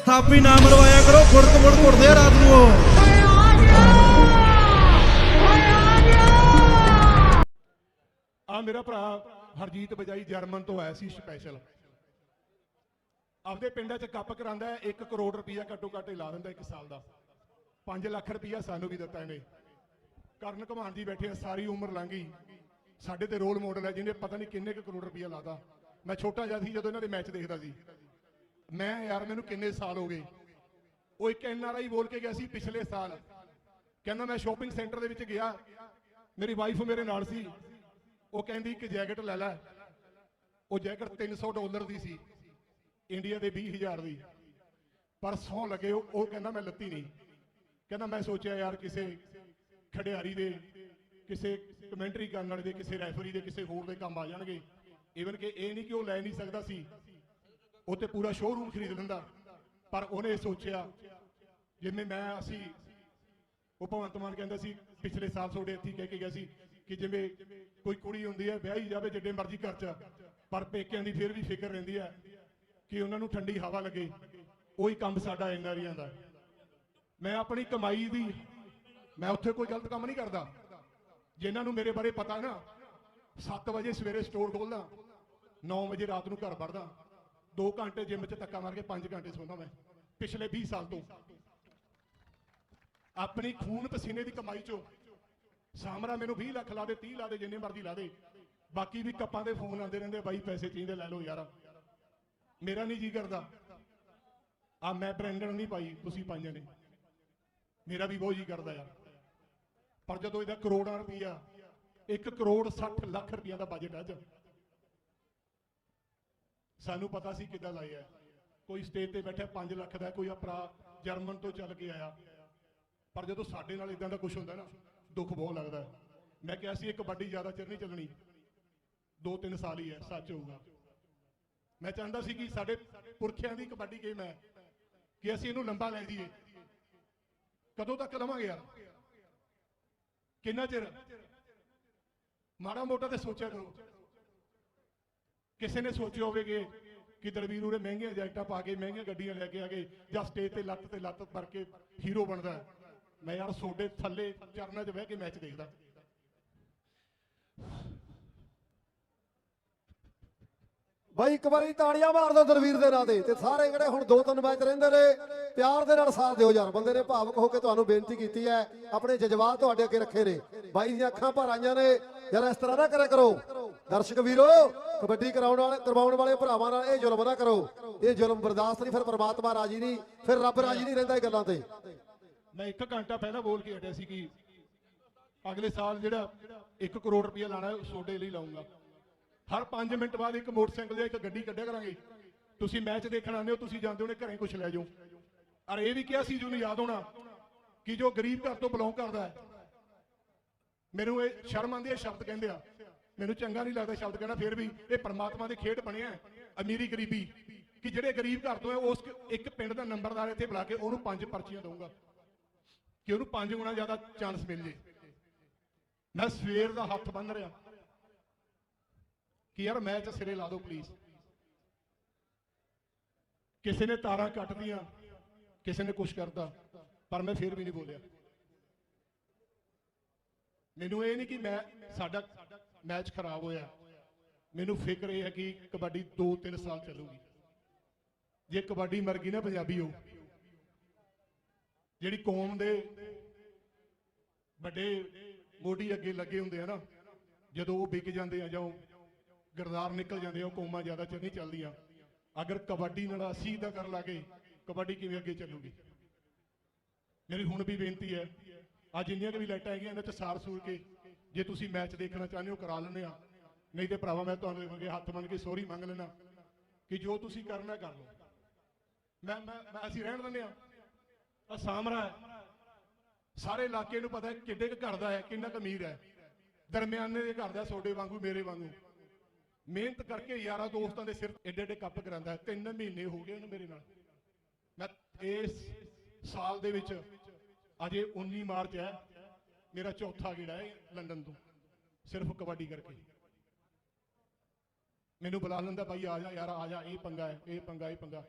ਥਾਪੀ ਨਾ ਮਰਵਾਇਆ ਕਰੋ ਖੁੜਕ ਮੁੜ ਘੁੱਟਦੇ ਆ ਰਾਤ ਨੂੰ ਉਹ। ਆ ਮੇਰਾ ਭਰਾ ਹਰਜੀਤ ਬਜਾਈ ਜਰਮਨ ਤੋਂ ਆਇਆ ਸੀ ਸਪੈਸ਼ਲ ਆਪਦੇ ਪਿੰਡਾਂ 'ਚ ਕੱਪ ਕਰਾਂਦਾ 1 ਕਰੋੜ ਰੁਪਇਆ ਘੱਟੋ ਘੱਟ ਲਾ ਦਿੰਦਾ ਇੱਕ ਸਾਲ ਦਾ। 5 ਲੱਖ ਰੁਪਇਆ ਸਾਨੂੰ ਵੀ ਦਿੱਤਾ ਇਹਨੇ। ਕਰਨ ਘਮਾਨ ਜੀ ਬੈਠੇ ਆ, ਸਾਰੀ ਉਮਰ ਲੰਘ। ਸਾਡੇ ਤੇ ਰੋਲ ਮਾਡਲ ਹੈ ਜਿਹਨੇ ਪਤਾ ਨਹੀਂ ਕਿੰਨੇ ਕੁ ਕਰੋੜ ਰੁਪਇਆ ਲਾਦਾ ਮੈਂ ਛੋਟਾ ਜਿਹਾ ਸੀ ਜਦੋਂ ਇਹਨਾਂ ਦੇ ਮੈਚ ਦੇਖਦਾ ਸੀ। ਮੈਂ ਯਾਰ ਮੈਨੂੰ ਕਿੰਨੇ ਸਾਲ ਹੋ ਗਏ? ਉਹ ਇੱਕ ਐਨਆਰਆਈ ਬੋਲ ਕੇ ਗਿਆ ਸੀ ਪਿਛਲੇ ਸਾਲ। ਕਹਿੰਦਾ ਮੈਂ ਸ਼ਾਪਿੰਗ ਸੈਂਟਰ ਦੇ ਵਿੱਚ ਗਿਆ। ਮੇਰੀ ਵਾਈਫ ਮੇਰੇ ਨਾਲ ਸੀ। ਉਹ ਕਹਿੰਦੀ ਇੱਕ ਜੈਕਟ ਲੈ ਲੈ। ਉਹ ਜੈਕਟ 300 ਡਾਲਰ ਦੀ ਸੀ। ਇੰਡੀਆ ਦੇ 20000 ਦੀ। ਪਰ ਸੌ ਲੱਗੇ ਉਹ ਕਹਿੰਦਾ ਮੈਂ ਲੱਤੀ ਨਹੀਂ। ਕਹਿੰਦਾ ਮੈਂ ਸੋਚਿਆ ਯਾਰ ਕਿਸੇ ਖਿਡਾਰੀ ਦੇ, ਕਿਸੇ ਕਮੈਂਟਰੀ ਕਰਨ ਵਾਲੇ ਦੇ, ਕਿਸੇ ਰੈਫਰੀ ਦੇ, ਕਿਸੇ ਹੋਰ ਦੇ ਕੰਮ ਆ ਜਾਣਗੇ। ਈਵਨ ਕਿ ਇਹ ਨਹੀਂ ਕਿ ਉਹ ਲੈ ਨਹੀਂ ਸਕਦਾ ਸੀ। ਉਹ ਤੇ ਪੂਰਾ ਸ਼ੋਰੂਮ ਖਰੀਦ ਲੈਂਦਾ। ਪਰ ਉਹਨੇ ਸੋਚਿਆ ਜਿਵੇਂ ਮੈਂ ਅਸੀਂ ਉਹ ਭਗਵੰਤ ਮਾਨ ਕਹਿੰਦਾ ਸੀ, ਪਿਛਲੇ ਸਾਲ ਤੁਹਾਡੇ ਇੱਥੇ ਕਹਿ ਕੇ ਗਿਆ ਸੀ ਕਿ ਜਿਵੇਂ ਕੋਈ ਕੁੜੀ ਹੁੰਦੀ ਹੈ, ਵਿਆਹੀ ਜਾਵੇ ਜਿੱਡੇ ਮਰਜ਼ੀ ਘਰ ਚ, ਪਰ ਪੇਕਿਆਂ ਦੀ ਫਿਰ ਵੀ ਫਿਕਰ ਰਹਿੰਦੀ ਹੈ ਕਿ ਉਹਨਾਂ ਨੂੰ ਠੰਡੀ ਹਵਾ ਲੱਗੇ। ਉਹੀ ਕੰਮ ਸਾਡਾ ਐਨਆਰੀਆਂ ਦਾ। ਮੈਂ ਆਪਣੀ ਕਮਾਈ ਦੀ, ਮੈਂ ਉੱਥੇ ਕੋਈ ਗਲਤ ਕੰਮ ਨਹੀਂ ਕਰਦਾ। ਜਿਨ੍ਹਾਂ ਨੂੰ ਮੇਰੇ ਬਾਰੇ ਪਤਾ ਨਾ 7 ਵਜੇ ਸਵੇਰੇ ਸਟੋਰ ਖੋਲਦਾ 9 ਵਜੇ ਰਾਤ ਨੂੰ ਘਰ ਵੜਦਾ। 2 ਘੰਟੇ ਜਿਮ 'ਚ ਧੱਕਾ ਮਾਰ ਕੇ 5 ਘੰਟੇ ਸੌਂਦਾ ਮੈਂ, ਪਿਛਲੇ 20 ਸਾਲ ਤੋਂ। ਆਪਣੀ ਖੂਨ ਪਸੀਨੇ ਦੀ ਕਮਾਈ ਚੋਂ ਸਾਮਰਾ ਮੈਨੂੰ 20 ਲੱਖ ਲਾ ਦੇ 30 ਲਾ ਦੇ, ਜਿੰਨੇ ਮਰਜ਼ੀ ਲਾ ਦੇ। ਬਾਕੀ ਵੀ ਕੱਪਾਂ ਦੇ ਫੋਨ ਆਉਂਦੇ ਰਹਿੰਦੇ ਬਾਈ ਪੈਸੇ ਚਾਹੀਦੇ, ਲੈ ਲਓ ਯਾਰ। ਮੇਰਾ ਨਹੀਂ ਜੀ ਕਰਦਾ। ਆ ਮੈਂ ਬ੍ਰਾਂਡਨ ਨਹੀਂ ਪਾਈ, ਤੁਸੀਂ ਪਾਈਆਂ ਨੇ। ਮੇਰਾ ਵੀ ਬਹੁਤ ਜੀ ਕਰਦਾ ਯਾਰ। ਪਰ ਜਦੋਂ ਇਹਦਾ ਕਰੋੜਾਂ ਰੁਪਈਆ 1 ਕਰੋੜ 60 ਲੱਖ ਰੁਪਈਆ ਦਾ ਬਜਟ ਅੱਜ। ਸਾਨੂੰ ਪਤਾ ਸੀ ਕਿੱਦਾਂ ਲਾਇਆ ਹੈ। ਕੋਈ ਸਟੇਜ ਤੇ ਬੈਠਾ 5 ਲੱਖ ਦਾ, ਕੋਈ ਆਪਰਾ ਜਰਮਨ ਤੋਂ ਚੱਲ ਕੇ ਆਇਆ। ਪਰ ਜਦੋਂ ਸਾਡੇ ਨਾਲ ਇਦਾਂ ਦਾ ਕੁਝ ਹੁੰਦਾ ਨਾ, ਦੁੱਖ ਬਹੁਤ ਲੱਗਦਾ। ਮੈਂ ਕਿਹਾ ਸੀ ਇਹ ਕਬੱਡੀ ਜ਼ਿਆਦਾ ਚਿਰ ਨਹੀਂ ਚੱਲਣੀ। 2-3 ਸਾਲ ਹੀ ਹੈ, ਸੱਚ ਹੋਊਗਾ। ਮੈਂ ਚਾਹੁੰਦਾ ਸੀ ਕਿ ਸਾਡੇ ਪੁਰਖਿਆਂ ਦੀ ਕਬੱਡੀ ਗੇਮ ਹੈ, ਕਿ ਅਸੀਂ ਇਹਨੂੰ ਲੰਬਾ ਲੈ ਜਾਈਏ। ਕਦੋਂ ਤੱਕ ਲਵਾਂਗੇ ਯਾਰ? ਕਿੰਨਾ ਚਿਰ? ਮਾੜਾ ਮੋਟਾ ਤੇ ਸੋਚਿਆ ਕਰੋ। ਕਿਸੇ ਨੇ ਸੋਚਿਆ ਹੋਵੇਗੇ ਕਿ ਦਲਵੀਰ ਉਰੇ ਮਹਿੰਗੀਆਂ ਜੈਕਟਾਂ ਪਾ ਕੇ ਮਹਿੰਗੀਆਂ ਗੱਡੀਆਂ ਲੈ ਕੇ ਆ ਗਏ ਜਾਂ ਸਟੇਜ ਤੇ ਲੱਤ ਤੇ ਲੱਤ ਭਰ ਕੇ ਹੀਰੋ ਬਣਦਾ ਮੈਂ ਯਾਰ ਸੋਡੇ ਥੱਲੇ ਚਰਨਾਂ 'ਚ ਬਹਿ ਕੇ ਮੈਚ ਦੇਖਦਾ। ਬਾਈ ਇੱਕ ਵਾਰੀ ਤਾੜੀਆਂ ਮਾਰ ਦਿਓ ਦਲਵੀਰ ਦੇ ਨਾਂ ਤੇ ਤੇ ਸਾਰੇ ਜਿਹੜੇ ਹੁਣ ਦੋ ਤਿੰਨ ਮੈਚ ਰਹਿੰਦੇ ਨੇ, ਪਿਆਰ ਦੇ ਨਾਲ ਸਾਥ ਦਿਓ ਯਾਰ। ਬੰਦੇ ਨੇ ਭਾਵਕ ਹੋ ਕੇ ਤੁਹਾਨੂੰ ਬੇਨਤੀ ਕੀਤੀ ਹੈ। ਆਪਣੇ ਜਜ਼ਬਾਤ ਤੁਹਾਡੇ ਅੱਗੇ ਰੱਖੇ ਨੇ। ਬਾਈ ਦੀਆਂ ਅੱਖਾਂ ਭਰ ਆਈਆਂ ਨੇ। ਯਾਰ ਇਸ ਤਰ੍ਹਾਂ ਨਾ ਕਰਿਆ ਕਰੋ। ਦਰਸ਼ਕ ਵੀਰੋ, ਕਬੱਡੀ ਕਰਾਉਣ ਵਾਲੇ ਕਰਵਾਉਣ ਵਾਲੇ ਭਰਾਵਾਂ ਨਾਲ ਇਹ ਜ਼ੁਲਮ ਨਾ ਕਰੋ। ਇਹ ਜ਼ੁਲਮ ਬਰਦਾਸ਼ਤ ਨਹੀਂ, ਫਿਰ ਪਰਮਾਤਮਾ ਰਾਜੀ ਨਹੀਂ, ਫਿਰ ਰੱਬ ਰਾਜੀ ਨਹੀਂ ਰਹਿੰਦਾ ਇਹ ਗੱਲਾਂ ਤੇ। ਮੈਂ ਇੱਕ ਘੰਟਾ ਪਹਿਲਾਂ ਬੋਲ ਕੇ ਹਟਿਆ ਸੀ ਕਿ ਅਗਲੇ ਸਾਲ ਜਿਹੜਾ 1 ਕਰੋੜ ਰੁਪਇਆ ਲਾਣਾ ਹੈ ਤੁਹਾਡੇ ਲਈ ਲਾਉਂਗਾ। ਹਰ 5 ਮਿੰਟ ਬਾਅਦ ਇੱਕ ਮੋਟਰਸਾਈਕਲ ਜਾਂ ਇੱਕ ਗੱਡੀ ਕੱਢਿਆ ਕਰਾਂਗੇ। ਤੁਸੀਂ ਮੈਚ ਦੇਖਣ ਆਉਂਦੇ ਹੋ, ਤੁਸੀਂ ਜਾਂਦੇ ਹੋਣੇ ਘਰੇ ਕੁਝ ਲੈ ਜਾਓ। ਔਰ ਇਹ ਵੀ ਕਿਹਾ ਸੀ ਜਿਹਨੂੰ ਯਾਦ ਹੋਣਾ ਕਿ ਜੋ ਗਰੀਬ ਘਰ ਤੋਂ ਬਿਲੋਂਗ ਕਰਦਾ ਹੈ, ਮੈਨੂੰ ਇਹ ਸ਼ਰਮ ਆਉਂਦੀ ਹੈ ਸ਼ਬਦ ਕਹਿੰਦੇ ਆ। ਮੈਨੂੰ ਚੰਗਾ ਨਹੀਂ ਲੱਗਦਾ ਸ਼ਬਦ ਕਹਿਣਾ, ਫਿਰ ਵੀ ਇਹ ਪਰਮਾਤਮਾ ਦੀ ਖੇਡ ਬਣਿਆ ਅਮੀਰੀ ਗਰੀਬੀ, ਕਿ ਜਿਹੜੇ ਗਰੀਬ ਘਰ ਤੋਂ ਹੈ, ਉਸ ਇੱਕ ਪਿੰਡ ਦਾ ਨੰਬਰਦਾਰ ਇੱਥੇ ਬੁਲਾ ਕੇ ਉਹਨੂੰ ਪੰਜ ਪਰਚੀਆਂ ਦਊਂਗਾ, ਕਿ ਉਹਨੂੰ ਪੰਜ ਗੁਣਾ ਜ਼ਿਆਦਾ ਚਾਂਸ ਮਿਲ ਜੇ। ਮੈਂ ਸਵੇਰ ਦਾ ਹੱਥ ਬੰਨ ਰਿਹਾ, ਕਿ ਯਾਰ ਮੈਚ ਸਿਰੇ ਲਾ ਦਿਓ ਪਲੀਜ਼ ਕਿਸੇ ਨੇ ਤਾਰਾਂ ਕੱਟਦੀਆਂ ਕਿਸੇ ਨੇ ਕੁਛ ਕਰਦਾ ਪਰ ਮੈਂ ਫਿਰ ਵੀ ਨਹੀਂ ਬੋਲਿਆ। ਮੈਨੂੰ ਇਹ ਨਹੀਂ ਕਿ ਮੈਂ ਸਾਡਾ ਮੈਚ ਖਰਾਬ ਹੋਇਆ। ਮੈਨੂੰ ਫਿਕਰ ਇਹ ਹੈ ਕਿ ਕਬੱਡੀ 2-3 ਸਾਲ ਚੱਲੂਗੀ। ਜੇ ਕਬੱਡੀ ਮਰ ਗਈ ਨਾ ਪੰਜਾਬੀ ਹੋ ਜਿਹੜੀ ਕੌਮ ਦੇ ਵੱਡੇ ਮੋਢੀ ਅੱਗੇ ਲੱਗੇ ਹੁੰਦੇ ਆ ਨਾ, ਜਦੋਂ ਉਹ ਵਿਕ ਜਾਂਦੇ ਆ ਜਾਂ ਉਹ ਗਰਦਾਰ ਨਿਕਲ ਜਾਂਦੇ ਆ, ਉਹ ਕੌਮਾਂ ਜ਼ਿਆਦਾ ਚਿਰ ਨਹੀਂ ਚੱਲਦੀਆਂ। ਅਗਰ ਕਬੱਡੀ ਨਾਲ ਅਸੀਂ ਦਾ ਕਰ ਲਾਗੇ, ਕਬੱਡੀ ਕਿਵੇਂ ਅੱਗੇ ਚੱਲੂਗੀ? ਮੇਰੀ ਹੁਣ ਵੀ ਬੇਨਤੀ ਹੈ, ਅੱਜ ਇੰਨੀਆਂ ਕਿ ਵੀ ਲਾਈਟਾਂ ਹੈਗੀਆਂ, ਇਹਨਾਂ 'ਚ ਸਾਰ ਸੂਰ ਕੇ ਜੇ ਤੁਸੀਂ ਮੈਚ ਦੇਖਣਾ ਚਾਹੁੰਦੇ ਹੋ, ਕਰਾ ਲੈਂਦੇ ਆ। ਨਹੀਂ ਤੇ ਭਰਾਵਾ, ਮੈਂ ਤੁਹਾਨੂੰ ਅੱਗੇ ਹੱਥ ਮੰਨ ਕੇ ਸੋਰੀ ਮੰਗ ਲੈਣਾ ਕਿ ਜੋ ਤੁਸੀਂ ਕਰਨਾ, ਕਰ ਲਓ। ਮੈਂ ਮੈਂ ਅਸੀਂ ਰਹਿਣ ਦਿੰਦੇ ਆ। ਆ ਸਾਮਰਾ ਸਾਰੇ ਇਲਾਕੇ ਨੂੰ ਪਤਾ ਹੈ ਕਿੱਡੇ ਕੁ ਘਰ ਦਾ ਹੈ, ਕਿੰਨਾ ਕੁ ਅਮੀਰ ਹੈ। ਦਰਮਿਆਨੇ ਦੇ ਘਰ ਦਾ ਸੋਡੇ ਵਾਂਗੂ, ਮੇਰੇ ਵਾਂਗੂ। ਮਿਹਨਤ ਕਰਕੇ ਯਾਰਾਂ ਦੋਸਤਾਂ ਦੇ ਸਿਰ ਏਡੇ ਏਡੇ ਕੱਪ ਕਰਾਂਦਾ ਤਿੰਨ ਮਹੀਨੇ ਹੋ ਗਏ ਉਹਨੂੰ ਮੇਰੇ ਨਾਲ। ਮੈਂ ਇਸ ਸਾਲ ਦੇ ਵਿੱਚ ਅਜੇ 19 ਮਾਰਚ ਹੈ। ਮੇਰਾ ਚੌਥਾ ਗੇੜਾ ਹੈ ਲੰਡਨ ਤੋਂ, ਸਿਰਫ ਕਬੱਡੀ ਕਰਕੇ। ਮੈਨੂੰ ਬੁਲਾ ਲੈਂਦਾ ਬਾਈ ਆ ਜਾ ਯਾਰ, ਆ ਜਾ, ਇਹ ਪੰਗਾ ਹੈ, ਇਹ ਪੰਗਾ ਇਹ ਪੰਗਾ।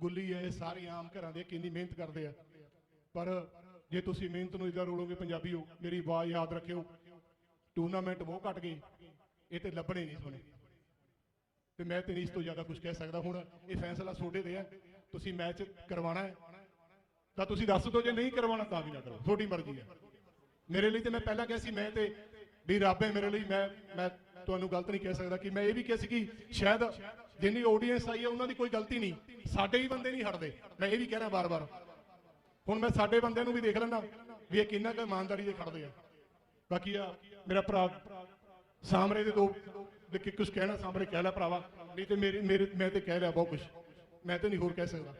ਗੁੱਲੀ ਹੈ, ਇਹ ਸਾਰੇ ਆਮ ਘਰਾਂ ਦੇ ਕਿੰਨੀ ਮਿਹਨਤ ਕਰਦੇ ਆ। ਪਰ ਜੇ ਤੁਸੀਂ ਮਿਹਨਤ ਨੂੰ ਇਦਾਂ ਰੋਲੋਗੇ ਹੋ, ਮੇਰੀ ਆਵਾਜ਼ ਯਾਦ ਰੱਖਿਓ ਟੂਰਨਾਮੈਂਟ ਬਹੁਤ ਘਟ ਗਏ, ਇਹ ਤੇ ਲੱਭਣੇ ਨਹੀਂ ਸੁਣੇ ਤੇ ਮੈਂ ਤੇ ਨਹੀਂ ਇਸ ਤੋਂ ਜ਼ਿਆਦਾ ਕੁਝ ਕਹਿ ਸਕਦਾ, ਹੁਣ ਇਹ ਫੈਸਲਾ ਤੁਹਾਡੇ ਤੇ ਹੈ, ਤੁਸੀਂ ਮੈਚ ਕਰਵਾਉਣਾ ਹੈ। ਤਾਂ ਤੁਸੀਂ ਦੱਸ ਦਿਓ ਜੇ ਨਹੀਂ ਕਰਵਾਉਣਾ ਤਾਂ ਵੀ ਨਾ ਕਰੋ, ਤੁਹਾਡੀ ਮਰਜ਼ੀ ਹੈ। ਮੇਰੇ ਲਈ ਤੇ ਮੈਂ ਪਹਿਲਾਂ ਕਿਹਾ ਸੀ, ਮੈਂ ਤੇ ਵੀ ਰੱਬ ਹੈ ਮੇਰੇ ਲਈ, ਮੈਂ ਮੈਂ ਤੁਹਾਨੂੰ ਗਲਤ ਨਹੀਂ ਕਹਿ ਸਕਦਾ ਕਿ ਮੈਂ ਇਹ ਵੀ ਕਿਹਾ ਸੀ ਕਿ ਸ਼ਾਇਦ ਜਿੰਨੀ ਆਡੀਅנס ਆਈ ਹੈ, ਉਹਨਾਂ ਦੀ ਕੋਈ ਗਲਤੀ ਨਹੀਂ। ਸਾਡੇ ਹੀ ਬੰਦੇ ਨਹੀਂ ਹਟਦੇ। ਮੈਂ ਇਹ ਵੀ ਕਹਿ ਰਿਹਾ ਬਾਰ-ਬਾਰ ਹੁਣ ਮੈਂ ਸਾਡੇ ਬੰਦਿਆਂ ਨੂੰ ਵੀ ਦੇਖ ਲੈਂਦਾ ਵੀ ਇਹ ਕਿੰਨਾ ਕੁ ਇਮਾਨਦਾਰੀ ਦੇ ਖੜਦੇ ਆ। ਬਾਕੀ ਆ, ਮੇਰਾ ਭਰਾ ਸਾਹਮਣੇ ਦੇ ਦੋ ਦੇ ਕਿ ਕੁਝ ਕਹਿਣਾ ਸਾਹਮਣੇ ਕਹਿ ਲੈ ਭਰਾਵਾ। ਨਹੀਂ ਤੇ ਮੇਰੇ ਮੇਰੇ, ਮੈਂ ਤੇ ਕਹਿ ਲਿਆ ਬਹੁਤ ਕੁਝ ਮੈਂ ਤੇ ਨਹੀਂ ਹੋਰ ਕਹਿ ਸਕਦਾ।